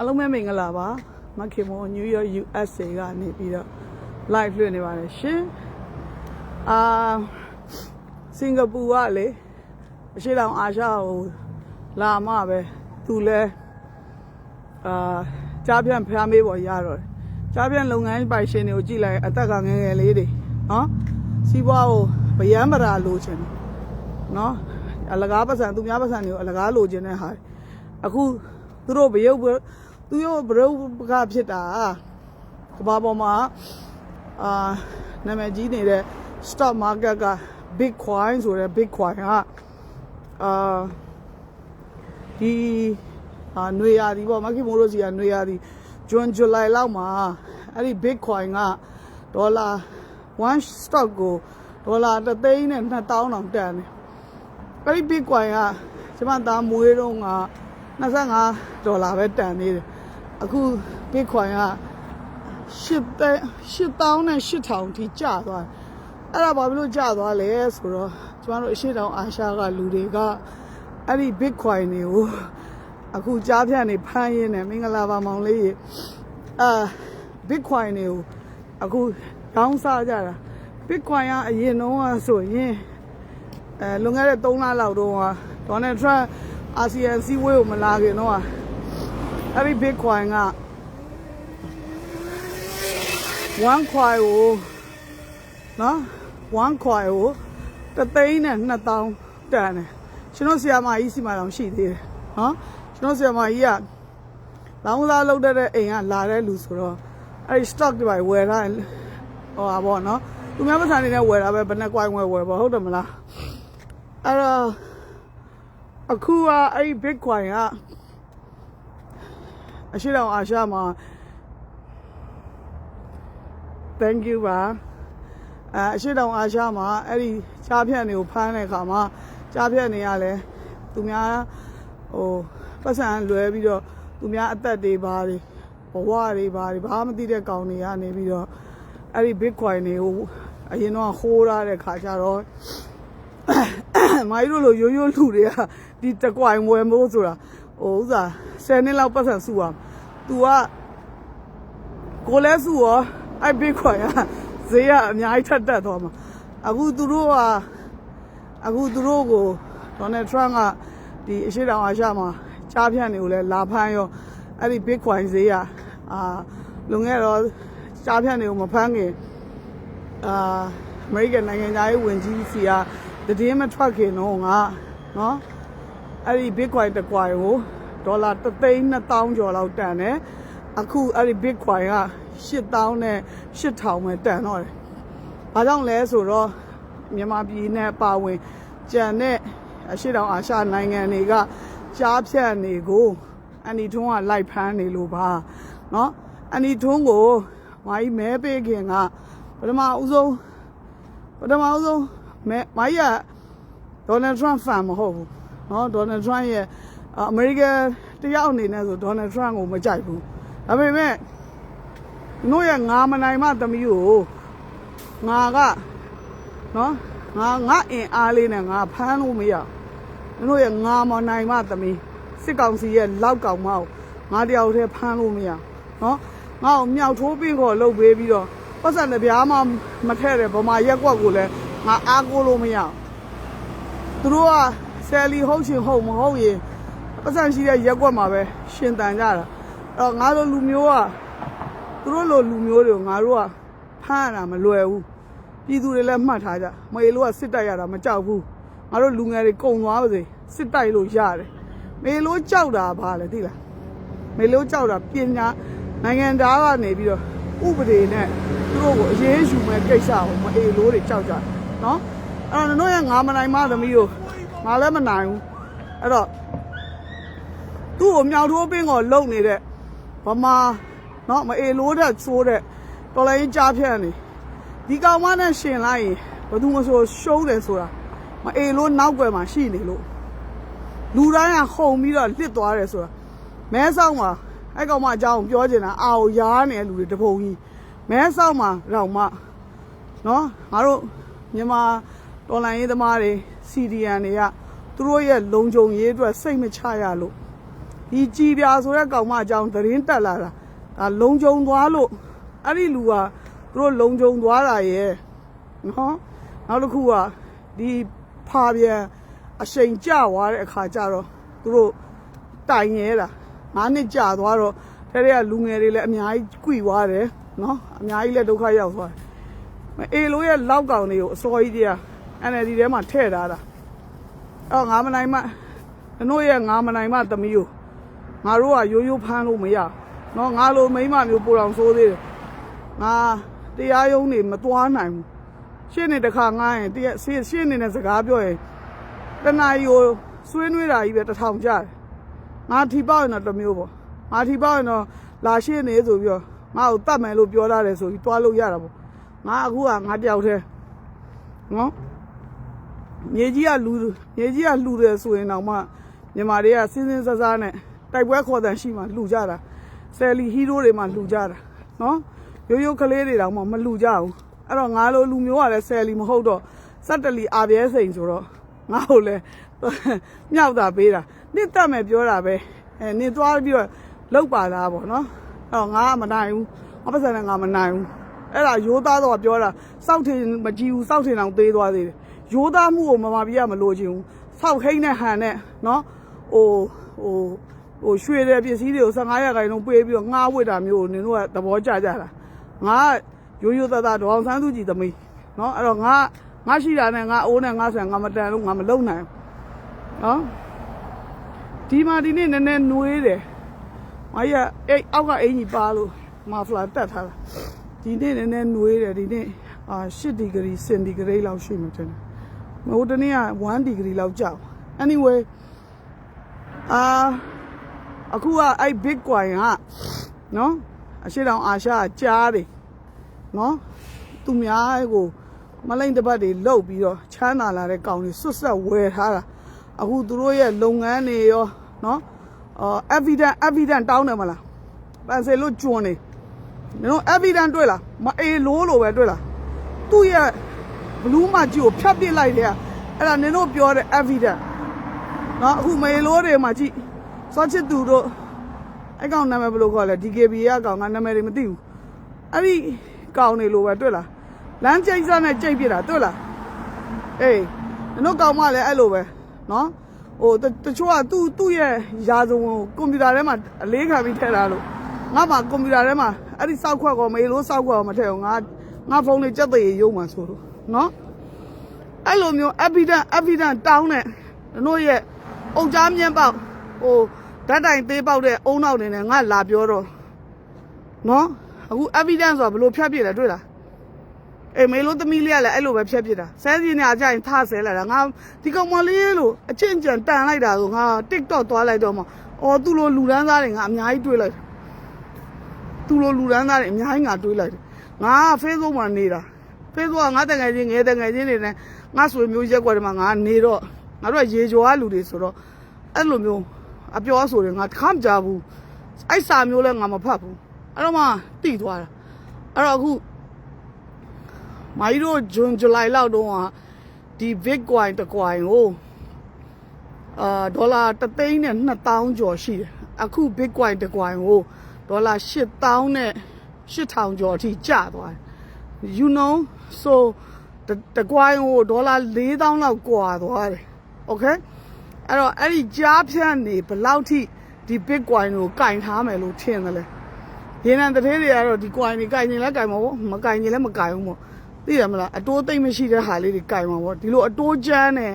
အားလုံးပဲမင်္ဂလာပါမခင်မိုး New York USA ကနေပြီးတော့ live လွှင့်နေပါတယ်ရှင်အာစင်ကာပူကလေအရှိတောင်အာရှကိုလာမှပဲသူလဲအာကြားပြန်ဖျားမေးပေါ်ရတော့တယ်ကြားပြန်လုပ်ငန်းပိုင်ရှင်တွေကိုကြည့်လိုက်အသက်ကငယ်ငယ်လေးတွေနော်စီးပွားကိုဗယံပရာလိုချင်တယ်နော်အလကားပတ်စံသူများပတ်စံတွေကိုအလကားလိုချင်တဲ့ဟာတွေအခုသူတို့ဘရုပ်ဘ သူတို့ဘရုပ်ကဖြစ်တာကဘာပေါ်မှာအာနာမည်ကြီးနေတဲ့ stock market က Bitcoin ဆိုတဲ့ Bitcoin ကအာဒီအာနွေရာသီပေါ့မခင်မိုးတို့စီကနွေရာသီဂျွန်ဇူလိုင်လောက်မှာအဲ့ဒီ Bitcoin ကဒေါ်လာ1 stock ကိုဒေါ်လာ3သိန်းနဲ့2000တောင်တန်တယ်အဲ့ဒီ Bitcoin ကကျမသားမွေးတော့က25ဒေါ်လာပဲတန်နေတယ် အခု Bitcoin က8သိန်း8000နဲ့8000ထိကျသွားတယ်အဲ့ဒါဘာဖြစ်လို့ကျသွားလဲဆိုတော့ကျမတို့အရှိတောင်အာရှကလူတွေကအဲ့ဒီ Bitcoin တွေကိုအခုကြားဖြတ်နေဖမ်းရင်းနဲ့မင်္ဂလာပါမောင်လေးရေအာ Bitcoin တွေကိုအခုတောင်းစားကြတာ Bitcoin ကအရင်တော့ဆိုရင်အဲလွန်ခဲ့တဲ့3လလောက်တော့ဒေါ်နယ်ထရန့်အာဆီယံစီးဝေးကိုမလာခင်တော့ အဲ့ဒီ Bitcoin က1 coin ကိုနော်1 coin ကိုတသိန်းနဲ့2000တန်တယ်ကျွန်တော်ဆီယာမကြီးစီမှာတော့ရှိသေးတယ်နော်ကျွန်တော်ဆီယာမကြီးကလောင်းစားလုပ်တဲ့အိမ်ကလာတဲ့လူဆိုတော့အဲ့ဒီ stock တွေပါဝယ်ထားဟောပါဘောနော်သူများပတ်စံနေနဲ့ဝယ်တာပဲဘယ်နဲ့ coin ဝယ်ဝယ်ပေါ့ဟုတ်တယ်မလားအဲ့တော့အခုကအဲ့ဒီ bitcoin က အရှိတောင်အာရှမှာ thank you ပါအဲအရှိတောင်အာရှမှာအဲ့ဒီကြားဖြတ်တွေကိုဖမ်းတဲ့အခါမှာကြားဖြတ်နေရလဲသူများဟိုပတ်စံလွဲပြီးတော့သူများအသက်တွေဘာတွေဘဝတွေဘာတွေဘာမှမသိတဲ့ကောင်တွေကနေပြီးတော့အဲ့ဒီ bitcoin တွေကိုအရင်တော့ခိုးရတဲ့ခါကျတော့မိုင်းတို့လိုရိုးရိုးလူတွေကဒီတကွိုင်ဝယ်မိုးဆိုတာ ဟိုဥစား10နှစ်လောက်ပတ်စံစုအောင် तू ကကိုလဲစုရောအဲ့ bitcoin ကဈေးကအများကြီးထက်တက်သွားမှာအခုသူတို့ကအခုသူတို့ကိုဒေါ်နယ်ထရန့်ကဒီအရှိတောင်အာရှမှာကြားဖြန့်နေကိုလဲလာဖမ်းရောအဲ့ဒီ bitcoin ဈေးကအာလွန်ခဲ့တော့ကြားဖြန့်နေကိုမဖမ်းခင်အာအမေရိကန်နိုင်ငံသားရေးဝန်ကြီးစီကတည်င်းမထွက်ခင်တော့ငါနော် အဲ့ဒီ bitcoin တစ်ကွာကိုဒေါ်လာ3သိန်း2000ကျော်လောက်တန်တယ်အခုအဲ့ဒီ bitcoin က8000နဲ့8000ပဲတန်တော့တယ်။ဘာကြောင့်လဲဆိုတော့မြန်မာပြည်နဲ့ပါဝင်ကြံတဲ့အရှိတောင်အာရှနိုင်ငံတွေကကြားဖြတ်နေကိုအန်ဒီထွန်းကလိုက်ဖမ်းနေလို့ပါเนาะအန်ဒီထွန်းကိုမာကြီးမဲပေးခင်ကပထမဦးဆုံးပထမဦးဆုံးမဲမာကြီးကဒေါ်နယ်ထရန့်ဖန်မဟုတ်ဘူး နော်ဒေါ်နယ်ထရန့်ရဲ့အမေရိကန်တယောက်အနေနဲ့ဆိုဒေါ်နယ်ထရန့်ကိုမကြိုက်ဘူးဒါပေမဲ့နို့ရဲ့ငါမနိုင်မသမီးကိုငါကနော်ငါငါအင်အားလေးနဲ့ငါဖမ်းလို့မရတို့ရဲ့ငါမနိုင်မသမီးစစ်ကောင်စီရဲ့လောက်ကောင်မောက်ငါတယောက်တည်းဖမ်းလို့မရနော်ငါ့ကိုမြောက်ထိုးပြီးခေါ်လှုပ်ပေးပြီးတော့ပတ်စံတစ်ပြားမှမထည့်တဲ့ဗမာရက်ကွက်ကိုလည်းငါအားကိုးလို့မရသူတို့က ဆယ်လီဟုတ်ရှင်ဟုတ်မဟုတ်ရင်ပတ်စံရှိတဲ့ရက်ကွက်မှာပဲရှင်တန်ကြတာအဲ့တော့ငါတို့လူမျိုးကသူတို့လိုလူမျိုးတွေကိုငါတို့ကဖမ်းရတာမလွယ်ဘူးပြည်သူတွေလည်းမှတ်ထားကြမအေလို့ကစစ်တိုက်ရတာမကြောက်ဘူးငါတို့လူငယ်တွေကုံသွားပါစေစစ်တိုက်လို့ရတယ်မေလို့ကြောက်တာဘာလဲသိလားမေလို့ကြောက်တာပညာနိုင်ငံသားကနေပြီးတော့ဥပဒေနဲ့သူတို့ကိုအရေးယူမဲ့ကိစ္စကိုမအေလို့တွေကြောက်ကြတယ်နော်အဲ့တော့တို့ရဲ့ငါမနိုင်မသမီးကို ငါလည်းမနိုင်ဘူးအဲ့တော့သူ့ကိုမြောက်ထိုးပင်းကိုလုံနေတဲ့ဗမာနော်မအေလို့တဲ့သိုးတဲ့တော်လိုင်းကြားဖြတ်နေဒီကောင်မနဲ့ရှင်လိုက်ရင်ဘယ်သူမှဆိုရှုံးတယ်ဆိုတာမအေလို့နောက်ွယ်မှာရှိနေလို့လူတိုင်းကခုံပြီးတော့လစ်သွားတယ်ဆိုတာမဲဆောက်မှာအဲ့ကောင်မအကြောင်းပြောချင်တာအာကိုရားနေတဲ့လူတွေတပုံကြီးမဲဆောက်မှာတော့မှနော်ငါတို့မြန်မာတော်လိုင်းရေးသမားတွေ စီဒီအန်တွေကသူတို့ရဲ့လုံခြုံရေးအတွက်စိတ်မချရလို့ဒီကြည်ပြာဆိုတဲ့ကောင်မအကြောင်းသတင်းတက်လာတာဒါလုံကြုံသွားလို့အဲ့ဒီလူကသူတို့လုံကြုံသွားတာရဲ့နော်နောက်တစ်ခုကဒီဖာပြန်အရှိန်ကျသွားတဲ့အခါကျတော့သူတို့တိုင်ရဲတာငါးနှစ်ကြာသွားတော့တဲ့တဲ့ကလူငယ်တွေလည်းအများကြီးကြွသွားတယ်နော်အများကြီးလည်းဒုက္ခရောက်သွားတယ်အေလိုရဲ့လောက်ကောင်တွေကိုအစောကြီးတည်းက NLD ထဲမှာထည့်ထားတာအော်ငါမနိုင်မတို့ရဲ့ငါမနိုင်မသမီးကိုငါတို့ကရိုးရိုးဖမ်းလို့မရဘူးနော်ငါလိုမိန်းမမျိုးပိုတော်ဆိုးသေးတယ်ငါတရားရုံးနေမသွားနိုင်ဘူးရှင်းနေတခါငားရင်တရားရှင်းနေတဲ့စကားပြောရင်တနာရီကိုဆွေးနွေးတာကြီးပဲတစ်ထောင်ကြတယ်ငါထီပေါက်ရင်တော့တစ်မျိုးပေါ့ငါထီပေါက်ရင်တော့လာရှင်းနေဆိုပြီးတော့ငါ့ကိုတတ်မယ်လို့ပြောထားတယ်ဆိုပြီးတွားလို့ရတာပေါ့ငါအခုကငါတယောက်တည်းနော် မြေကြီးကလူမြေကြီးကလှူတယ်ဆိုရင်တော့မှမြန်မာတွေကစင်းစင်းဆဆနဲ့တိုက်ပွဲခေါ်တဲ့ရှိမှလှူကြတာဆယ်လီဟီးရိုးတွေမှလှူကြတာနော်ရိုးရိုးကလေးတွေတောင်မှမလှူကြဘူးအဲ့တော့ငါလိုလူမျိုးကလည်းဆယ်လီမဟုတ်တော့စက်တလီအာပြဲစိန်ဆိုတော့ငါ့ကိုလည်းမြောက်တာပေးတာနစ်တတ်မယ်ပြောတာပဲအဲနင်သွားပြီးတော့လောက်ပါလားပေါ့နော်အဲ့တော့ငါကမနိုင်ဘူးငါပတ်စံနဲ့ငါမနိုင်ဘူးအဲ့ဒါရိုးသားတော့ပြောတာစောက်ထင်မကြည့်ဘူးစောက်ထင်အောင်သေးသွားသေးတယ် ရိုးသားမှုကိုမမပြရမလို့ချင်းဘူးစောက်ခိမ့်တဲ့ဟန်နဲ့နော်ဟိုဟိုဟိုရွှေတဲ့ပစ္စည်းတွေကို15ရက်ခိုင်လုံးပေးပြီးတော့ငှားဝစ်တာမျိုးကိုနင်တို့ကသဘောကျကြတာငါကရိုးရိုးသားသားဒေါအောင်ဆန်းစုကြည်သမီးနော်အဲ့တော့ငါငါရှိတာနဲ့ငါအိုးနဲ့ငါဆန်ငါမတန်လို့ငါမလုံနိုင်ဘူးနော်ဒီမှာဒီနေ့နည်းနည်းနှွေးတယ်မကြီးကအိတ်အောက်ကအင်ကြီးပါလို့မာဖလာတက်ထားတာဒီနေ့နည်းနည်းနှွေးတယ်ဒီနေ့အာ10ဒီဂရီ10ဒီဂရီလောက်ရှိမှတင်တယ် ဟိုတနေ့က1 degree လောက်ကြောက် anyway အာအခုကအဲ့ bitcoin ကနော်အရှိတောင်အာရှကကြားတယ်နော်သူများကိုမလိမ့်တစ်ပတ်တွေလုတ်ပြီးတော့ချမ်းသာလာတဲ့ကောင်တွေဆွတ်ဆက်ဝယ်ထားတာအခုသူတို့ရဲ့လုပ်ငန်းတွေရောနော်အော် evidence evidence တောင်းတယ်မလားပန်ဆယ်လို့ကျွန်းနေနော် evidence တွေ့လားမအေလို့လို့ပဲတွေ့လားသူ့ရဲ့ ဘလူးမကြီးကိုဖြတ်ပစ်လိုက်တယ်ကအဲ့ဒါနင်တို့ပြောတဲ့ evidence เนาะအခုမေလိုတွေမှာကြည့်စောချစ်သူတို့အဲ့ကောင်နာမည်ဘယ်လိုခေါ်လဲ DKB ကကောင်ကနာမည်တွေမသိဘူးအဲ့ဒီကောင်နေလို့ပဲတွေ့လားလမ်းကျိတ်စားနဲ့ကြိတ်ပြစ်တာတွေ့လားအေးနင်တို့ကောင်မလည်းအဲ့လိုပဲเนาะဟိုတတချို့ကသူ့သူ့ရဲ့ယာစုံကိုကွန်ပျူတာထဲမှာအလေးခံပြီးထည့်တာလို့ငါမှကွန်ပျူတာထဲမှာအဲ့ဒီစောက်ခွက်ကောမေလိုစောက်ခွက်ကောမထည့်အောင်ငါငါဖုန်းလေးကြက်သေးရုံမှဆိုလို့ နော်အဲ့လိုမျိုး evidence evidence တောင်းတဲ့တို့ရဲ့အုတ်ကြားမြန်းပေါက်ဟိုဓာတ်တိုင်ပေးပေါက်တဲ့အုံနောက်နေနဲ့ငါလာပြောတော့နော်အခု evidence ဆိုတာဘလို့ဖြတ်ပြစ်လဲတွေ့လားအေးမေလို့သမီးလေးကလည်းအဲ့လိုပဲဖြတ်ပြစ်တာဆဲစီနေအကြရင်ထဆဲလာတာငါဒီကောင်မလေးလို့အချင်းကျန်တန်လိုက်တာကိုငါ TikTok သွားလိုက်တော့မှအော်သူ့လိုလူတန်းသားတွေငါအများကြီးတွေ့လိုက်သူ့လိုလူတန်းသားတွေအများကြီးငါတွေ့လိုက်တယ်ငါ Facebook မှာနေတာ Facebook ကငါတငယ်ချင်းငယ်တငယ်ချင်းတွေနဲ့ငါဆွေမျိုးရက်ွက်တွေမှာငါနေတော့ငါတို့ကရေကျော်ကလူတွေဆိုတော့အဲ့လိုမျိုးအပြောဆိုတယ်ငါတခါမကြဘူးအဲ့စာမျိုးလဲငါမဖတ်ဘူးအဲ့တော့မှတိသွားတာအဲ့တော့အခုမိုင်းတို့ဂျွန်ဇူလိုင်လောက်တုန်းကဒီ Bitcoin တစ် coin ကိုအာဒေါ်လာ3သိန်းနဲ့2000ကျော်ရှိတယ်အခု Bitcoin တစ် coin ကိုဒေါ်လာ8000နဲ့8000ကျော်အထိကျသွားတယ် you know so တကွိုင်းဟိုဒေါ်လာ4000လောက်ကွာသွားတယ် okay အဲ့တော့အဲ့ဒီကြားဖြန့်နေဘလောက်ထိဒီ bitcoin ကိုကင်ထားမယ်လို့ထင်တယ်လေရင်းနှံတထဲတွေကတော့ဒီ coin တွေကင်ရင်လည်းကင်မှာပေါ့မကင်ရင်လည်းမကင်ဘူးပေါ့သိတယ်မလားအတိုးသိမ့်မရှိတဲ့ဟာလေးတွေကင်မှာပေါ့ဒီလိုအတိုးချမ်းနဲ့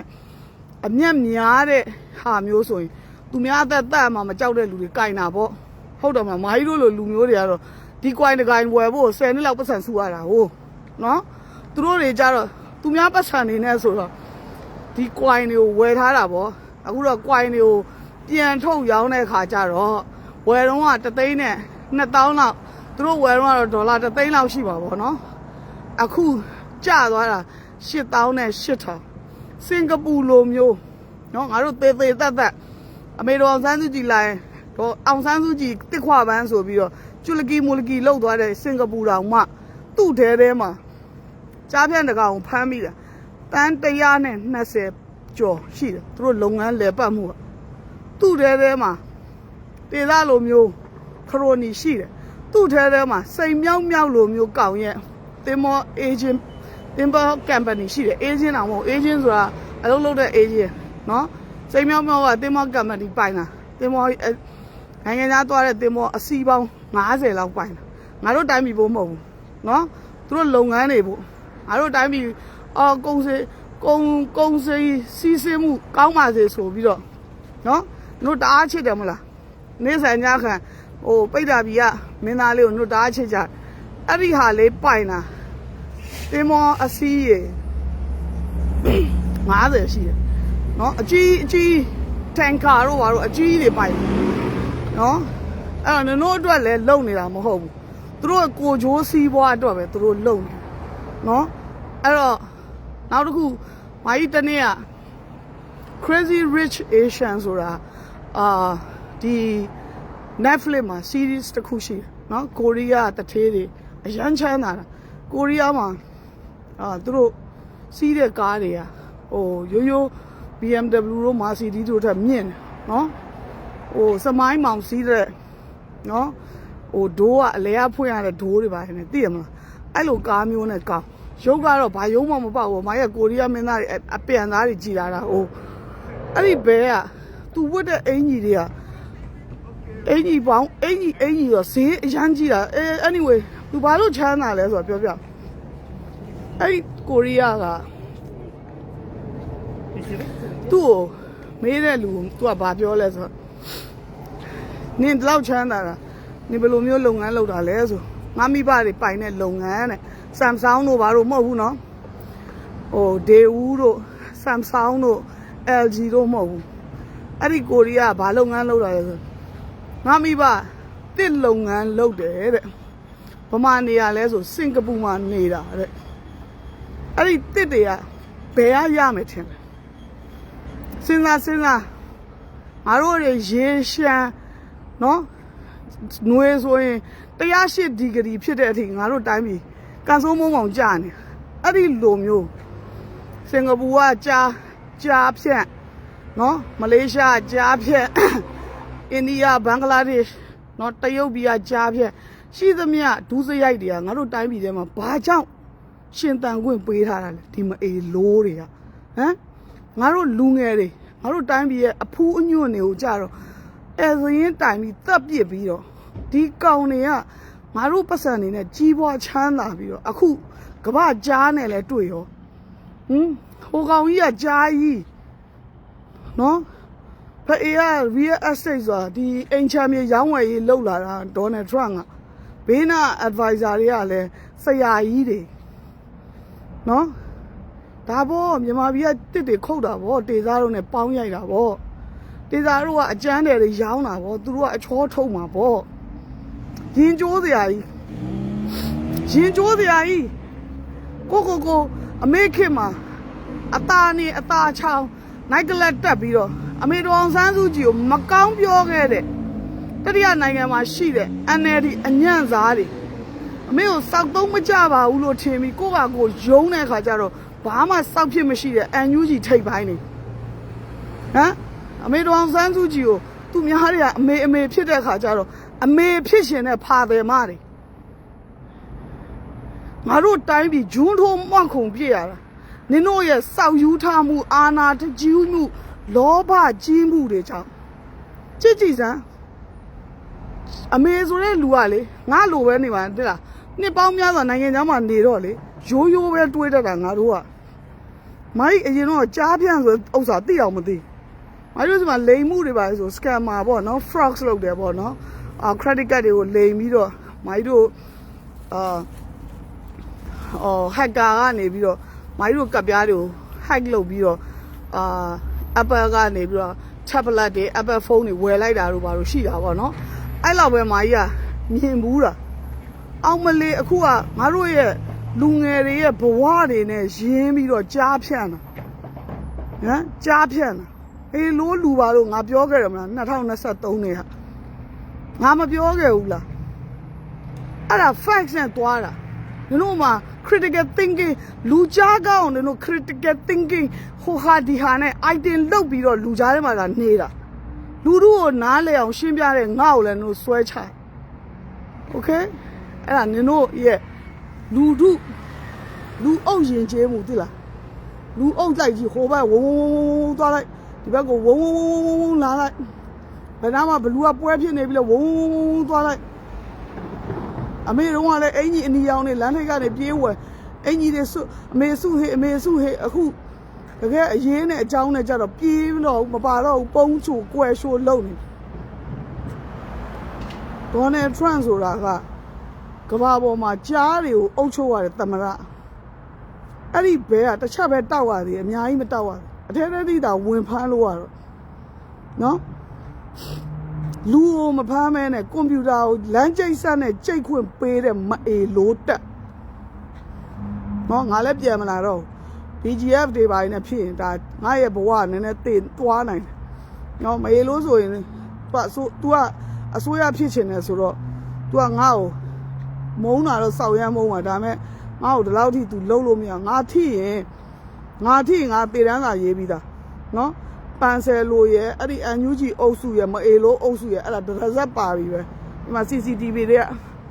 အမျက်များတဲ့ဟာမျိုးဆိုရင်သူများအသက်တတ်မှမကြောက်တဲ့လူတွေကင်တာပေါ့ဟုတ်တယ်မလားမာကြီးတို့လိုလူမျိုးတွေကတော့ ဒီ coin တကိုင်ဝယ်ဖို့10နှစ်လောက်ပတ်စံစုရတာဟုတ်နော်သူတို့တွေကြတော့သူများပတ်စံနေနေဆိုတော့ဒီ coin တွေကိုဝယ်ထားတာပေါ့အခုတော့ coin တွေကိုပြန်ထုတ်ရောင်းတဲ့အခါကျတော့ဝယ်တော့ကတသိန်းနဲ့2000လောက်သူတို့ဝယ်တော့ကတော့ဒေါ်လာတသိန်းလောက်ရှိပါဗောနော်အခုကျသွားတာ8000နဲ့8000စင်ကာပူလိုမျိုးနော်ငါတို့သေသေးတက်တက်အမေတော်အောင်ဆန်းစုကြည်လိုက်တော့အောင်ဆန်းစုကြည်တစ်ခွပန်းဆိုပြီးတော့ ကျွလကီမူလကီလောက်သွားတဲ့စင်ကာပူတောင်မှသူ့တဲထဲမှာကြားဖြန့်တကောင်ကိုဖမ်းမိတာတန်း120ကျော်ရှိတယ်သူတို့လုပ်ငန်းလဲပတ်မှုကသူ့တဲထဲမှာတေသားလိုမျိုးခရိုနီရှိတယ်သူ့ထဲထဲမှာစိန်မြောက်မြောက်လိုမျိုးကောင်းရဲ့တင်မော agent တင်မော company ရှိတယ် agent တော့မဟုတ် agent ဆိုတာအလုပ်လုပ်တဲ့ agent နော်စိန်မြောက်မြောက်ကတင်မော company ပိုင်တာတင်မောအဲနိုင်ငံသားသွားတဲ့တင်မောအစီပေါင်း 90လောက်ပိုင်တာငါတို့တိုင်းပြည်ဖို့မဟုတ်ဘူးနော်သူတို့လုပ်ငန်းတွေဖို့ငါတို့တိုင်းပြည်အော်ကုန်စေကုံကုံစေစီးစင်းမှုကောင်းပါစေဆိုပြီးတော့နော်တို့တအားချစ်တယ်မလားနေဆိုင်ကြခံဟိုပိတ်တာပြီးကမင်းသားလေးကိုတို့တအားချစ်ကြအဲ့ဒီဟာလေးပိုင်တာတင်မောအစီးရေ90ရှိတယ်နော်အကြီးအကြီးတန်ကာတို့ဘာတို့အကြီးတွေပိုင်တယ်နော် အဲ့တော့နင်တို့အတွက်လည်းလုံနေတာမဟုတ်ဘူးသူတို့ကိုဂျိုးစီးပွားအတွက်ပဲသူတို့လုံနေနော်အဲ့တော့နောက်တစ်ခုမာကြီးတနေ့က Crazy Rich Asian ဆိုတာအာဒီ Netflix မှာ series တစ်ခုရှိတယ်နော်ကိုရီးယားတထေးတွေအရန်ချမ်းသာတာကိုရီးယားမှာအာသူတို့စီးတဲ့ကားတွေကဟိုရိုးရိုး BMW တို့ Mercedes တို့ထက်မြင့်တယ်နော်ဟိုစမိုင်းမောင်စီးတဲ့ နော်ဟိုဒိုးကအလဲအဖွင့်ရတဲ့ဒိုးတွေပါဟင်းသိရမလားအဲ့လိုကားမျိုးနဲ့ကောင်းရုပ်ကတော့ဘာရုံးမှမပေါ့ဘူးမရဲ့ကိုရီးယားမင်းသားတွေအပြန်သားတွေကြည်လာတာဟိုအဲ့ဒီဘဲကသူဝတ်တဲ့အင်ကြီးတွေကအင်ကြီးပေါင်းအင်ကြီးအင်ကြီးရောဈေးအရန်ကြီးတာအဲ anyway သူဘာလို့ချမ်းသာလဲဆိုတော့ပြောပြအဲ့ဒီကိုရီးယားကသူ့ကိုမေးတဲ့လူကသူကဘာပြောလဲဆိုတော့ နင်ဒီလောက်ချမ်းသာတာနင်ဘယ်လိုမျိုးလုပ်ငန်းလုပ်တာလဲဆိုငါမိဘတွေပိုင်တဲ့လုပ်ငန်းတဲ့ Samsung တို့ဘာလို့မဟုတ်ဘူးနော်ဟို Daewoo တို့ Samsung တို့ LG တို့မဟုတ်ဘူးအဲ့ဒီကိုရီးယားဘာလုပ်ငန်းလုပ်တာလဲဆိုငါမိဘတစ်လုပ်ငန်းလုပ်တယ်တဲ့ဗမာနေရလဲဆိုစင်ကာပူမှာနေတာတဲ့အဲ့ဒီတစ်တွေကဘယ်ရရမယ်ထင်လဲစဉ်းစားစဉ်းစားငါတို့ရေရှမ်း နော်ຫນွေဆိုရင်108ဒီဂရီဖြစ်တဲ့အထိငါတို့တိုင်းပြည်ကန်ဆိုးမုံမောင်ကြာနေအဲ့ဒီလိုမျိုးစင်ကာပူကကြာကြာဖြန့်နော်မလေးရှားကြာဖြန့်အိန္ဒိယဘင်္ဂလားဒေ့ရှ်နော်တရုတ်ပြည်ကကြာဖြန့်ရှိသမျှဒူးစရိုက်တွေကငါတို့တိုင်းပြည်ထဲမှာဘာကြောင့်ရှင်တန်ခွင့်ပေးထားတာလဲဒီမအေလိုးတွေကဟမ်ငါတို့လူငယ်တွေငါတို့တိုင်းပြည်ရဲ့အဖူးအညွန့်တွေကိုကြတော့ အဲစရင်တိုင်ပြီးတပ်ပစ်ပြီးတော့ဒီကောင်တွေကငါတို့ပတ်စံနေနဲ့ကြီးပွားချမ်းသာပြီးတော့အခုကမ္ဘာကြားနဲ့လဲတွေ့ရောဟင်ဟိုကောင်ကြီးကကြားကြီးနော်ဖအေးက real estate ဆိုတာဒီအိမ်ချမ်းမြေရောင်းဝယ်ရေးလုပ်လာတာဒေါ်နယ်ထရန့်ကဘေးနာ advisor တွေကလည်းဆရာကြီးတွေနော်ဒါပေါ့မြန်မာပြည်ကတစ်တွေခုတ်တာပေါ့တေသားတို့နဲ့ပေါင်းရိုက်တာပေါ့ တေသားတို့ကအကျန်းတယ်တွေရောင်းတာပေါ့သူတို့ကအချောထုံမှာပေါ့ရင်ကျိုးစရာကြီးရင်ကျိုးစရာကြီးကိုကိုကိုအမေခင်မှာအตาနေအตาချောင်းနိုက်ကလတ်တက်ပြီးတော့အမေတော်အောင်ဆန်းစုကြည်ကိုမကောင်းပြောခဲ့တဲ့တတိယနိုင်ငံမှာရှိတဲ့ NLD အညံ့စားတွေအမေကိုစောက်သုံးမကြပါဘူးလို့ထင်ပြီးကိုကကိုယုံတဲ့အခါကျတော့ဘာမှစောက်ဖြစ်မရှိတဲ့ NUG ထိတ်ပိုင်းနေဟမ် အမေတော်အောင်ဆန်းစုကြည်ကိုသူများတွေကအမေအမေဖြစ်တဲ့အခါကျတော့အမေဖြစ်ရှင်တဲ့ဖာတယ်မတွေငါတို့တိုင်းပြည်ဂျွန်းထိုးမှောက်ခုံပြစ်ရတာနင်တို့ရဲ့စောက်ယူထားမှုအာနာတကြီးမှုလောဘကြီးမှုတွေကြောင့်ကြည်ကြည်စမ်းအမေဆိုတဲ့လူကလေငါလိုပဲနေပါတဲ့လားနှစ်ပေါင်းများစွာနိုင်ငံသားမှာနေတော့လေရိုးရိုးပဲတွေးတတ်တာငါတို့ကမိုင်းအရင်တော့ကြားပြန့်ဆိုဥစ္စာသိအောင်မသိမို င်းတို့ဒီမှာလိမ်မှုတွေပါလေဆို scammer ပေါ့နော် frogs လုပ်တယ်ပေါ့နော်အာ credit card တွေကိုလိမ်ပြီးတော့မိုင်းတို့အာအော် hacker ကနေပြီးတော့မိုင်းတို့ကပ်ပြားတွေကို hack လုပ်ပြီးတော့အာ Apple ကနေပြီးတော့ tablet တွေ Apple phone တွေဝယ်လိုက်တာတို့ဘာလို့ရှိတာပေါ့နော်အဲ့လောက်ပဲမာကြီးကမြင်ဘူးတာအောင်မလေးအခုကငါတို့ရဲ့လူငယ်တွေရဲ့ဘဝတွေနဲ့ရင်းပြီးတော့ကြားဖြန့်တာဟမ်ကြားဖြန့်တာ အေးလို့လူပါလို့ငါပြောခဲ့တယ်မလား2023နဲ့ဟာငါမပြောခဲ့ဘူးလားအဲ့ဒါ facts နဲ့တွားတာနင်တို့မှာ critical thinking လူကြားကောင်းနင်တို့ critical thinking ဟိုဟာဒီဟာနဲ့ item လောက်ပြီးတော့လူကြားထဲမှာလာနေတာလူတို့ကိုနားလည်အောင်ရှင်းပြတဲ့ငါ့ကိုလည်းနင်တို့ဆွဲချ Okay အဲ့ဒါနင်တို့ရဲ့လူတို့လူအုပ်ရင်ကျဲမှုတိလားလူအုပ်လိုက်ကြီးဟိုဘက်ဝုန်းဝုန်းဝုန်းသွားလိုက် ဒီဘက်ကိုဝုံဝုံဝုံဝုံဝုံလာလိုက်ဘယ်နာမှဘလူကပွဲဖြစ်နေပြီလေဝုံဝုံဝုံဝုံသွားလိုက်အမေတို့ကလည်းအင်ကြီးအနီရောင်နေလမ်းထိပ်ကနေပြေးဝယ်အင်ကြီးတွေစုအမေစုဟေးအမေစုဟေးအခုတကယ်အရေးနဲ့အကြောင်းနဲ့ကြတော့ပြေးတော့မပါတော့ဘူးပုံးချိုကွယ်ရှိုးလုံနေဒေါ်နယ်ထရန့်ဆိုတာကကမ္ဘာပေါ်မှာကြားတွေကိုအုပ်ချုပ်ရတဲ့သမရအဲ့ဒီဘဲကတစ်ချက်ပဲတောက်ရသေးတယ်အများကြီးမတောက်ရဘူး အထဲထဲတိတာဝင်ဖမ်းလို့ရတော့နော်လူကိုမဖမ်းမဲနဲ့ကွန်ပျူတာကိုလမ်းကျိတ်ဆက်နဲ့ကြိတ်ခွင့်ပေးတဲ့မအေလိုတက်နော်ငါလည်းပြန်မလာတော့ဘူး BGF တွေပါနေဖြစ်ရင်ဒါငါရဲ့ဘဝကနည်းနည်းတည်သွားနိုင်တယ်နော်မအေလိုဆိုရင် तू အဆို तू ကအစိုးရဖြစ်ချင်တယ်ဆိုတော့ तू ကငါ့ကိုမုန်းတာတော့စောက်ရမ်းမုန်းပါဒါပေမဲ့ငါ့ကိုဒီလောက်ထိ तू လုံးလို့မရငါထိရင် ငါထိရင်ငါပေတန်းစာရေးပြီးသားနော်ပန်ဆယ်လိုရဲ့အဲ့ဒီအန်ယူဂျီအုပ်စုရဲ့မအေလိုအုပ်စုရဲ့အဲ့ဒါဒရဇက်ပါပြီပဲဒီမှာ CCTV တွေက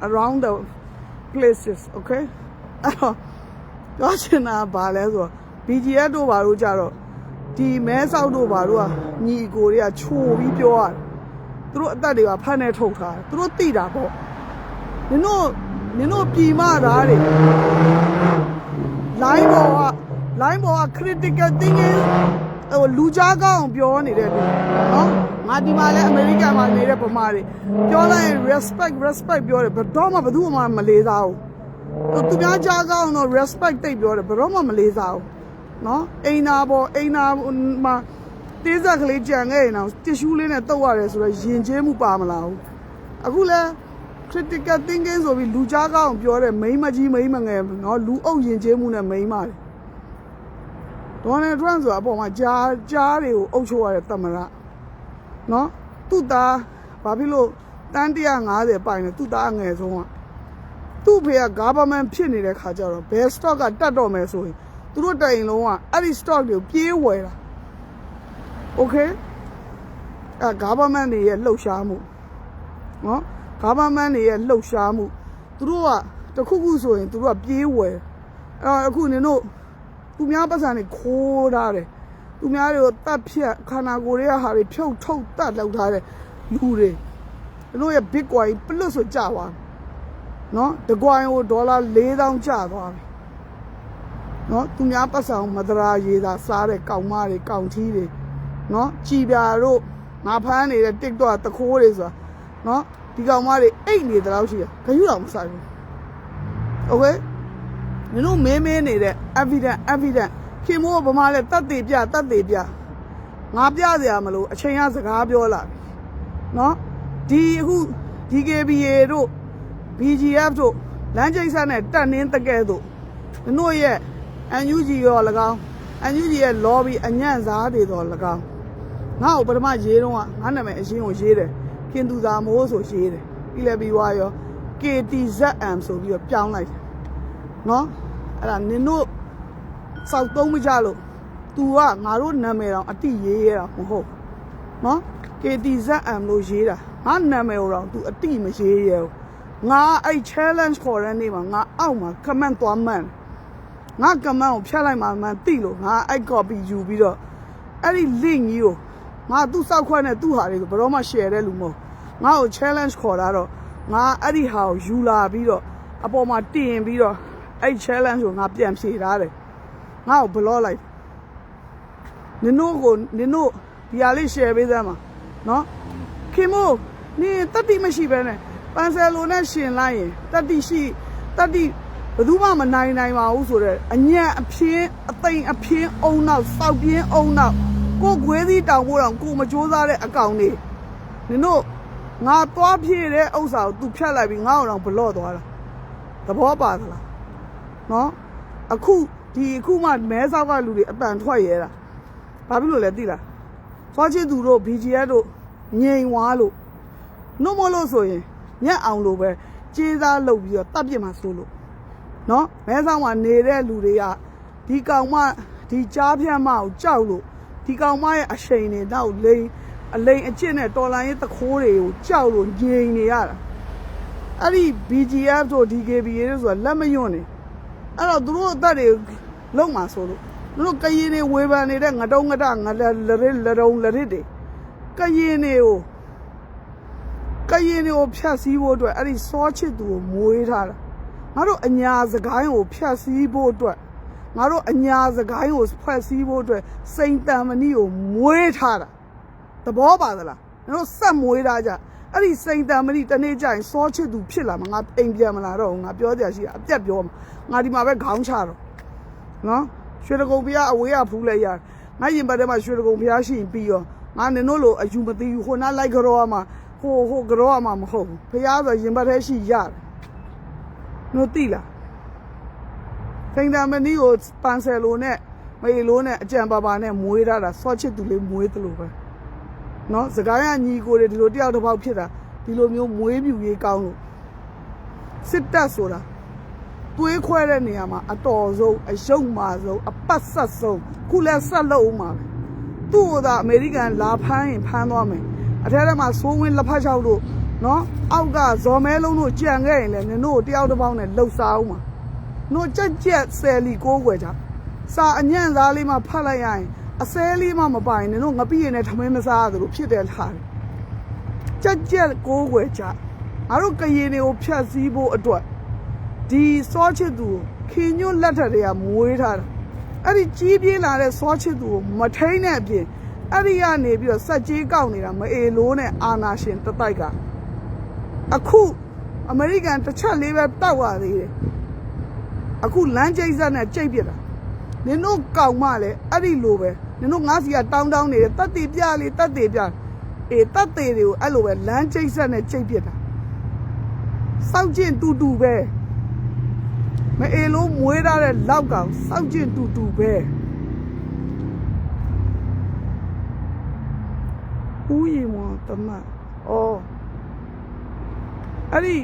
around the places okay အဲ့တော့ပြောချင်တာဘာလဲဆိုတော့ BGF တို့ဘာလို့ကြတော့ဒီမဲဆောက်တို့ဘာလို့ကညီအကိုတွေကချိုပြီးပြောရတယ်သူတို့အသက်တွေကဖမ်းနေထုတ်ထားတယ်သူတို့တိတာပေါ့နင်တို့နင်တို့ပြည်မသားတွေ line ပေါ်က line ပေါ်က critical thinking ဟိုလူကြားကောင်းအောင်ပြောနေတဲ့လူနော်ငါဒီမှာလဲအမေရိကန်မှာနေတဲ့ဗမာတွေပြောလိုက်ရင် respect respect ပြောတယ်ဘယ်တော့မှဘယ်သူမှမလေးစားဘူးဟိုသူများကြားကောင်းတော့ respect တိတ်ပြောတယ်ဘယ်တော့မှမလေးစားဘူးနော်အိမ်နာပေါ်အိမ်နာမှာတေးဆက်ကလေးကြံခဲ့ရင်တော့တစ်ရှူးလေးနဲ့တုပ်ရတယ်ဆိုတော့ယဉ်ကျေးမှုပါမလားဘူးအခုလဲ critical thinking ဆိုပြီးလူကြားကောင်းအောင်ပြောတယ်မိန်းမကြီးမိန်းမငယ်နော်လူအုပ်ယဉ်ကျေးမှုနဲ့မိန်းမတွေ ဒေါ်နယ်ထရန့်ဆိုတာအပေါ်မှာကြားကြားတွေကိုအုပ်ချုပ်ရတဲ့သမ္မတနော်သူ့သားဘာဖြစ်လို့တန်း150ပိုင်လဲသူ့သားအငယ်ဆုံးကသူ့ဖေက government ဖြစ်နေတဲ့ခါကျတော့ဘယ် stock ကတက်တော့မယ်ဆိုရင်သူတို့တိုင်လုံးကအဲ့ဒီ stock တွေကိုပြေးဝယ်တာ okay အဲ government တွေရဲ့လှုပ်ရှားမှုနော် government တွေရဲ့လှုပ်ရှားမှုသူတို့ကတခုခုဆိုရင်သူတို့ကပြေးဝယ်အဲ့တော့အခုနင်တို့ သူများပတ်စံတွေခိုးထားတယ်သူများတွေကိုတတ်ဖြတ်ခန္ဓာကိုယ်တွေကဟာတွေဖြုတ်ထုတ်တတ်လောက်ထားတဲ့လူတွေတို့ရဲ့ bitcoin ပလွတ်ဆိုကြသွားနော်တကွိုင်းကိုဒေါ်လာ4000ကျသွားပြီနော်သူများပတ်စံမဒရာရေးတာစားတဲ့ကောင်မတွေကောင်ထီးတွေနော်ကြည်ပြာတို့ငါဖမ်းနေတဲ့ TikTok တခိုးတွေဆိုတာနော်ဒီကောင်မတွေအိတ်နေတယ်လို့ရှိရခယူတော်မဆိုင်ဘူး okay မင်းတို့မင်းမင်းနေတဲ့ evidence evidence ခင်မိုးကဗမာလဲတတ်သေးပြတတ်သေးပြငါပြစရာမလို့အချိန်ကစကားပြောလာပြီเนาะဒီအခု DKBA တို့ BGF တို့လမ်းကျိတ်ဆက်နဲ့တက်နှင်းတကဲ့တို့မင်းတို့ရဲ့ NUG ရော၎င်း NUG ရဲ့ lobby အညံ့စားတွေတော့၎င်းငါ့ကိုပထမရေးတော့ကငါနာမည်အရင်ကိုရေးတယ်ခင်သူသာမိုးဆိုရေးတယ်ပြီးလဲပြီးွားရော KTZM ဆိုပြီးတော့ပြောင်းလိုက်တယ် နော် အဲ့ဒါနင်တို့စောက်သုံးမကြလို့ तू ကငါတို့နာမည်တော့အတိရေးရတာမဟုတ်နော် KTZM လို့ရေးတာငါနာမည်ကိုတော့ तू အတိမရေးရဘူးငါအဲ့ challenge ခေါ်တဲ့နေ့မှာငါအောက်မှာ comment သွားမှန်းငါ comment ကိုဖျက်လိုက်မှမှန်တိလို့ငါအဲ့ copy ယူပြီးတော့အဲ့ဒီ link ကြီးကိုငါသူ့စောက်ခွက်နဲ့သူ့ဟာတွေကိုဘယ်တော့မှ share တဲ့လူမဟုတ်ငါ့ကို challenge ခေါ်တာတော့ငါအဲ့ဒီဟာကိုယူလာပြီးတော့အပေါ်မှာတင်ပြီးတော့ အဲ့ challenge ကိုငါပြန်ဖြေထားတယ်ငါ့ကို block လိုက်နင်တို့ကိုနင်တို့ဒီဟာလေး share ပေးစမ်းပါနော်ခင်မို့နင်တတိမရှိပဲနဲ့ပန်ဆယ်လိုနဲ့ရှင်လိုက်ရင်တတိရှိတတိဘယ်သူမှမနိုင်နိုင်ပါဘူးဆိုတော့အညံ့အပြင်းအသိမ်အပြင်းအုံနောက်စောက်ပြင်းအုံနောက်ကိုယ်ခွေးသီးတောင်ဖို့တော့ကိုမကြိုးစားတဲ့အကောင်တွေနင်တို့ငါသွားဖြည့်တဲ့ဥစ္စာကို तू ဖြတ်လိုက်ပြီးငါ့ကိုတော့ဘလော့သွားတာသဘောပါသလား နော်အခုဒီအခုမှမဲဆောက်ကလူတွေအတန်ထွက်ရဲတာဘာဖြစ်လို့လဲသိလားသွားချစ်သူတို့ BGS တို့ငြိမ်ဝါလို့နှုတ်မလို့ဆိုရင်ညက်အောင်လို့ပဲကြေးစားလုပ်ပြီးတော့တပ်ပြစ်မှာဆိုလို့နော်မဲဆောက်မှာနေတဲ့လူတွေကဒီကောင်မဒီကြားဖြတ်မကိုကြောက်လို့ဒီကောင်မရဲ့အရှိန်တွေတော့လိန်အလိန်အကျင့်နဲ့တော်လိုင်းရေးတခိုးတွေကိုကြောက်လို့ငြိမ်နေရတာအဲ့ဒီ BGF တို့ DKBA တို့ဆိုတာလက်မယွန့်နေ အဲ့တော့သူတို့အသက်တွေလုံမှာဆိုလို့သူတို့ကရင်တွေဝေဖန်နေတဲ့ငတုံးငတငလလရစ်လရုံလရစ်တွေကရင်တွေကိုကရင်တွေကိုဖြတ်စည်းဖို့အတွက်အဲ့ဒီစောချစ်သူကိုမွေးထားတာငါတို့အညာစကိုင်းကိုဖြတ်စည်းဖို့အတွက်ငါတို့အညာစကိုင်းကိုဖွဲ့စည်းဖို့အတွက်စိန်တန်မဏိကိုမွေးထားတာသဘောပါသလားငါတို့စက်မွေးတာကြ အဲ့ဒီစိန်တံမဏိတနေ့ကျရင်စောချစ်သူဖြစ်လာမှာငါအိမ်ပြန်မလာတော့ဘူးငါပြောကြရှိတာအပြက်ပြောမှာငါဒီမှာပဲခေါင်းချတော့နော်ရွှေတကုံဖျားအဝေးရဖူးလဲရတယ်ငါရင်ပတ်ထဲမှာရွှေတကုံဖျားရှိရင်ပြီးရောငါနင်တို့လိုအယူမသိဘူးဟိုနားလိုက်ကြောမှာဟိုဟိုကြောမှာမဟုတ်ဘူးဖျားဆိုရင်ပတ်ထဲရှိရတယ်တို့သိလားစိန်တံမဏိကိုပန်ဆယ်လိုနဲ့မေလိုနဲ့အကြံပါပါနဲ့မွေးထားတာစောချစ်သူလေးမွေးသလိုပဲ နော်စကားရညီကိုတွေဒီလိုတယောက်တစ်ပေါက်ဖြစ်တာဒီလိုမျိုးမွေးမြူရေးကောင်းလို့စစ်တပ်ဆိုတာသွေးခွဲတဲ့နေရာမှာအတော်ဆုံးအယုံမာဆုံးအပတ်ဆက်ဆုံးခုလဲဆက်လို့ဦးမှာပဲသူ့ဟိုသာအမေရိကန်လာဖမ်းရင်ဖမ်းသွားမယ်အထက်ထဲမှာစိုးဝင်းလက်ဖက်ချောက်တို့နော်အောက်ကဇော်မဲလုံးတို့ကြံခဲ့ရင်လည်းနင်တို့တယောက်တစ်ပေါက်နဲ့လှုပ်ရှားအောင်မှာနော်ကြက်ကြက်ဆယ်လီကိုးွယ်ကြစာအညံ့သားလေးမှဖတ်လိုက်ရရင် အစဲလေးမှမပိုင်နင်တို့ငပိရနဲ့ထမင်းမစားရသလိုဖြစ်တယ်ထားတယ်ကြက်ကြက်ကိုးွယ်ကြငါတို့ကရင်တွေကိုဖြတ်စည်းဖို့အတွက်ဒီစောချစ်သူကိုခင်ညွတ်လက်ထက်တွေကမွေးထားတာအဲ့ဒီကြီးပြင်းလာတဲ့စောချစ်သူကိုမထိန်တဲ့အပြင်အဲ့ဒီကနေပြီးတော့စက်ကြီးကောက်နေတာမအေလိုးနဲ့အာနာရှင်တတိုက်ကအခုအမေရိကန်တစ်ချက်လေးပဲတောက်ရသေးတယ်အခုလမ်းကျိတ်ဆက်နဲ့ကြိတ်ပြစ်တာနင်တို့ကောင်မလည်းအဲ့ဒီလိုပဲ နင်တို့ငါးစီကတောင်းတောင်းနေတယ်တက်တေပြလေတက်တေပြအေးတက်တေတွေကိုအဲ့လိုပဲလမ်းကျိတ်ဆက်နဲ့ကျိတ်ပြစ်တာစောက်ကျင့်တူတူပဲမအေလို့မွေးထားတဲ့လောက်ကောင်စောက်ကျင့်တူတူပဲဦးရီမောတမတ်ဩအဲ့ဒီ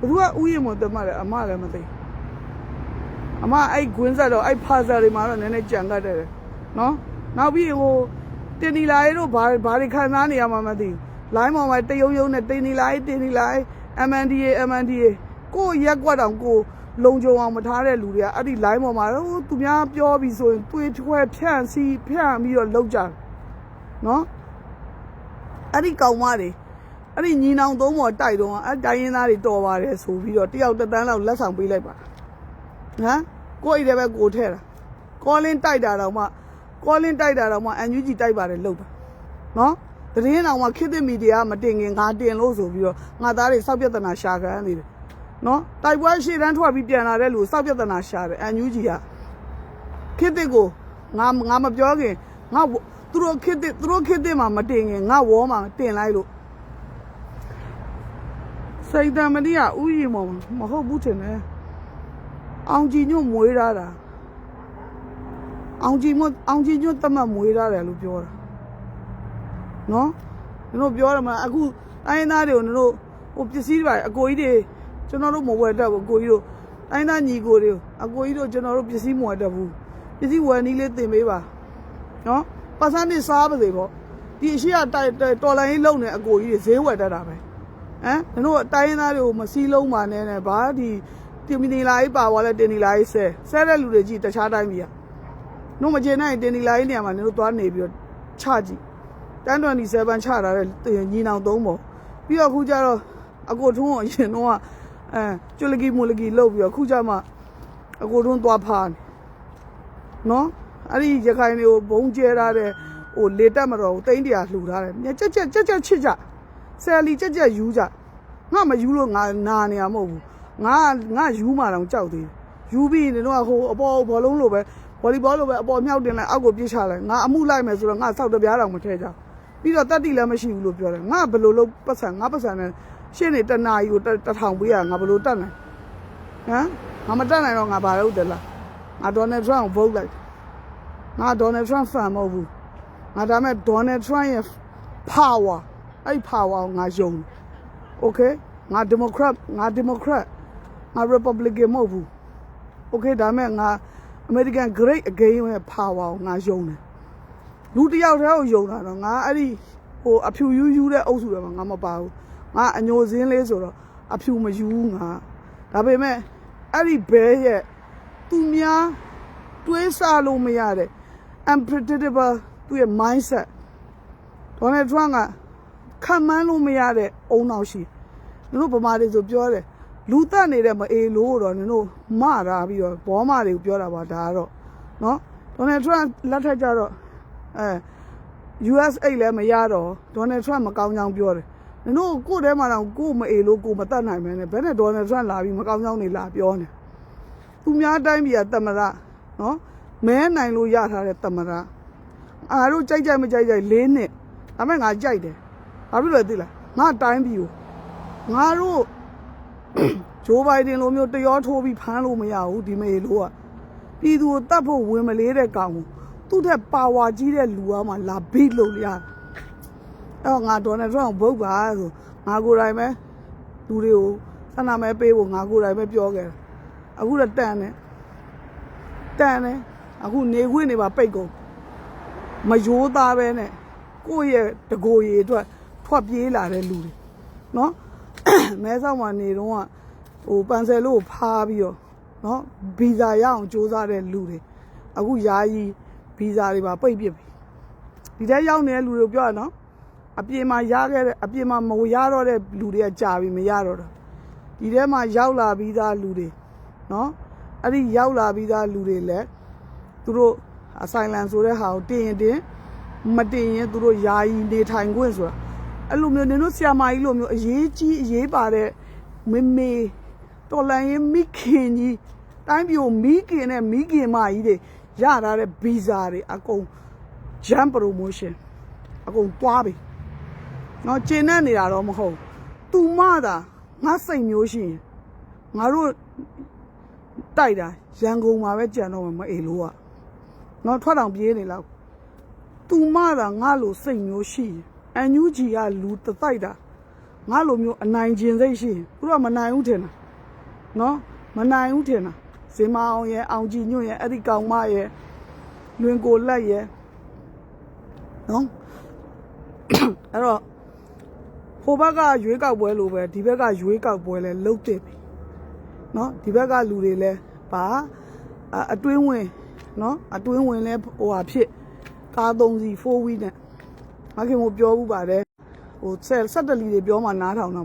ဘသူကဦးရီမောတမတ်လဲအမလည်းမသိဘူးအမအဲ့ဂွင်းဆက်တော့အဲ့ဖာဇာတွေမှာတော့နည်းနည်းကြံတတ်တယ် နော်နောက်ပြီးဟိုတင်နီလာရေးတို့ဘာဘာတွေခံစားနေရမှာမသိဘူးလိုင်းပေါ်မှာတယုံယုံနဲ့တင်နီလာရေးတင်နီလာရေး MNDA MNDA ကိုယ့်ရက်ကွက်တောင်ကိုယ်လုံခြုံအောင်မထားတဲ့လူတွေကအဲ့ဒီ line ပေါ်မှာဟိုသူများပြောပြီးဆိုရင်တွေးထွဲဖြန့်စီဖြန့်ပြီးတော့လောက်ကြတယ်နော်အဲ့ဒီကောင်မတွေအဲ့ဒီညီနောင်သုံးပေါ်တိုက်တော့အဲ့တိုင်းရင်းသားတွေတော်ပါတယ်ဆိုပြီးတော့တယောက်တစ်တန်းလောက်လက်ဆောင်ပေးလိုက်ပါဟမ်ကိုယ့်အိမ်ထဲပဲကိုထဲတာကောလင်းတိုက်တာတော့မှ ကောလင်းတိုက်တာတော့မှအန်ယူဂျီတိုက်ပါတယ်လို့တာနော်သတင်းတော်မှခေတ်သစ်မီဒီယာမတင်ခင်ငါတင်လို့ဆိုပြီးတော့ငါသားတွေစောက်ပြဿနာရှာခံနေတယ်နော်တိုက်ပွဲရှေ့တန်းထွက်ပြီးပြန်လာတဲ့လူစောက်ပြဿနာရှာတယ်အန်ယူဂျီကခေတ်သစ်ကိုငါငါမပြောခင်ငါသူတို့ခေတ်သစ်သူတို့ခေတ်သစ်မှာမတင်ခင်ငါဝေါမှာတင်လိုက်လို့စိတ်တမတိကဥယျာဉ်မမဟုတ်ဘူးထင်တယ်အောင်ကြည်ညွတ်မွေးထားတာ အောင်ကြည်မွတ်အောင်ကြည်ညွတ်တမတ်မွေးထားတယ်လို့ပြောတာနော်တို့ပြောရမှာအခုတိုင်းရင်းသားတွေကိုတို့ဟိုပစ္စည်းတွေပါအကိုကြီးတွေကျွန်တော်တို့မဝယ်တတ်ဘူးအကိုကြီးတို့တိုင်းသားညီကိုတွေအကိုကြီးတို့ကျွန်တော်တို့ပစ္စည်းမဝယ်တတ်ဘူးပစ္စည်းဝယ်နည်းလေးတင်ပေးပါနော်ပတ်စံနေစားပါစေပေါ့ဒီအရှိကတိုက်တော်လိုင်းလုံးနေအကိုကြီးတွေဈေးဝယ်တတ်တာပဲဟမ်တို့တိုင်းရင်းသားတွေကိုမစည်းလုံးပါနဲ့နဲ့ဘာဒီတင်မီနီလာကြီးပါသွားလဲတင်နီလာကြီးဆဲဆဲတဲ့လူတွေကြီးတခြားတိုင်းပြည်อ่ะ နှုတ်မကျေနိုင်တင်နီလာကြီးနေရာမှာနင်တို့သွားနေပြီးတော့ချကြည့်တန်း27ချထားတဲ့ညီနောင်သုံးပေါ့ပြီးတော့ခုကျတော့အကိုထုံးကိုအရင်တော့အဲကျွလကီမူလကီလုတ်ပြီးတော့ခုကျမှအကိုထုံးသွားဖားနေနော်အဲ့ဒီရခိုင်တွေကိုဘုံကျဲထားတဲ့ဟိုလေတက်မတော်ကိုတိမ့်တရာလှူထားတယ်မြက်ကြက်ကြက်ကြက်ကြက်ချစ်ကြဆယ်လီကြက်ကြက်ယူကြငါမယူလို့ငါနာနေရမဟုတ်ဘူးငါငါယူမှတော့ကြောက်သေးတယ်ယူပြီးနေတော့ဟိုအပေါ်ဘောလုံးလိုပဲ ဗော်လီဘောလိုပဲအပေါ်မြောက်တင်လိုက်အောက်ကိုပြစ်ချလိုက်ငါအမှုလိုက်မယ်ဆိုတော့ငါစောက်တပြားတောင်မထဲကြပြီးတော့တက်တိလည်းမရှိဘူးလို့ပြောတယ်ငါဘယ်လိုလုပ်ပတ်စံငါပတ်စံနဲ့ရှင်းနေတနာယူတထောင်ပေးရငါဘယ်လိုတက်နိုင်ဟမ်ငါမတက်နိုင်တော့ငါဘာလုပ်တယ်လားငါဒေါ်နယ်ထရန့်ကိုဗုတ်လိုက်ငါဒေါ်နယ်ထရန့်ဖန်မဟုတ်ဘူးငါဒါမဲ့ဒေါ်နယ်ထရန့်ရဲ့ power အဲ့ power ကိုငါယုံတယ် okay ငါ democrat ငါ democrat ငါ republican မဟုတ်ဘူး okay ဒါမဲ့ငါ american great again ရဲ့ power ကိုငါယုံတယ်လူတစ်ယောက်တည်းကိုယုံတာတော့ငါအဲ့ဒီဟိုအဖြူယူးယူးတဲ့အုပ်စုတွေမှာငါမပါဘူးငါအညိုစင်းလေးဆိုတော့အဖြူမယူဘူးငါဒါပေမဲ့အဲ့ဒီဘဲရဲ့သူများတွေးဆလို့မရတဲ့ unpredictable သူ့ရဲ့ mindset ဒေါ်နယ်ထရန့်ကခံမှန်းလို့မရတဲ့အုံနောက်ရှိနင်တို့ဗမာတွေဆိုပြောတယ် လူတက်နေတဲ့မအေလို့တော့နင်တို့မတာပြီးတော့ဘောမတွေကိုပြောတာပါဒါကတော့နော်ဒေါ်နယ်ထရန့်လက်ထက်ကျတော့အဲ USA လည်းမရတော့ဒေါ်နယ်ထရန့်မကောင်းကြောင်းပြောတယ်နင်တို့ကိုယ်ထဲမှာတော့ကိုယ်မအေလို့ကိုယ်မတက်နိုင်မဲနဲ့ဘယ်နဲ့ဒေါ်နယ်ထရန့်လာပြီးမကောင်းကြောင်းနေလာပြောနေသူများတိုင်းပြည်ကတမရနော်မဲနိုင်လို့ရထားတဲ့တမရအားတို့ကြိုက်ကြိုက်မကြိုက်ကြိုက်လေးနှစ်ဒါပေမဲ့ငါကြိုက်တယ်ဘာဖြစ်လို့လဲသိလားငါတိုင်းပြည်ကိုငါတို့ ဂျိုးဘိုင်ဒန်လိုမျိုးတရောထိုးပြီးဖမ်းလို့မရဘူးဒီမေလို့ကပြည်သူကိုတတ်ဖို့ဝင်မလေးတဲ့ကောင်ကိုသူ့ထက်ပါဝါကြီးတဲ့လူကမှလာဘိတ်လို့ရအဲ့တော့ငါဒေါ်နယ်ထရန့်ကိုဗုတ်ပါဆိုငါကိုယ်တိုင်ပဲလူတွေကိုဆန္ဒမဲပေးဖို့ငါကိုယ်တိုင်ပဲပြောခဲ့တာအခုတော့တန်တယ်တန်တယ်အခုနေခွင့်နေပါပိတ်ကုန်မယိုးသားပဲနဲ့ကိုယ့်ရဲ့တကိုယ်ရည်အတွက်ထွက်ပြေးလာတဲ့လူတွေနော် မဲဆောက်မှာနေတော့ကဟိုပန်ဆယ်လို့ဖားပြီးတော့နော်ဗီဇာရအောင်စူးစမ်းတဲ့လူတွေအခုယာယီဗီဇာတွေပါပိတ်ပစ်ပြီဒီထဲရောက်နေတဲ့လူတွေပြောရနော်အပြင်မှာရခဲ့တဲ့အပြင်မှာမရတော့တဲ့လူတွေကကြာပြီမရတော့တာဒီထဲမှာရောက်လာပြီးသားလူတွေနော်အဲ့ဒီရောက်လာပြီးသားလူတွေလည်းသူတို့အဆိုင်လန်ဆိုတဲ့ဟာကိုတင်ရင်တင်မတင်ရင်သူတို့ယာယီနေထိုင်ခွင့်ဆိုတာ အဲ့လိုမျိုးနင်တို့ဆရာမကြီးလိုမျိုးအရေးကြီးအရေးပါတဲ့မေမေတော်လန်ရင်မိခင်ကြီးတိုင်းပြည်ကိုမိခင်နဲ့မိခင်မကြီးတွေရထားတဲ့ဗီဇာတွေအကုန် jump promotion အကုန်တွားပြီเนาะကျင်းနေနေတာတော့မဟုတ်ဘူးသူမသာငါစိတ်မျိုးရှိရင်ငါတို့တိုက်တာရန်ကုန်မှာပဲကြံတော့မှာမအေလို့อ่ะเนาะထွက်တောင်ပြေးနေလောက် သူမသာငါလိုစိတ်မျိုးရှိရင် အန်ယူဂျီကလူတတိုက်တာငါလိုမျိုးအနိုင်ကျင်စိတ်ရှိရင်သူတို့ကမနိုင်ဘူးထင်တာနော်မနိုင်ဘူးထင်တာဇင်မအောင်ရဲ့အောင်ကြည်ညွန့်ရဲ့အဲ့ဒီကောင်မရဲ့လွင်ကိုလက်ရဲ့နော်အဲ့တော့ဟိုဘက်ကရွေးကောက်ပွဲလိုပဲဒီဘက်ကရွေးကောက်ပွဲလဲလုတ်တက်ပြီနော်ဒီဘက်ကလူတွေလဲပါအအတွင်းဝင်နော်အတွင်းဝင်လဲဟိုဟာဖြစ်ကားသုံးစီ4 wheel နဲ့ မခင်ကိုပြောဘူးပါတယ်ဟိုဆက်ဆက်တလီတွေပြောမှနားထောင်တော့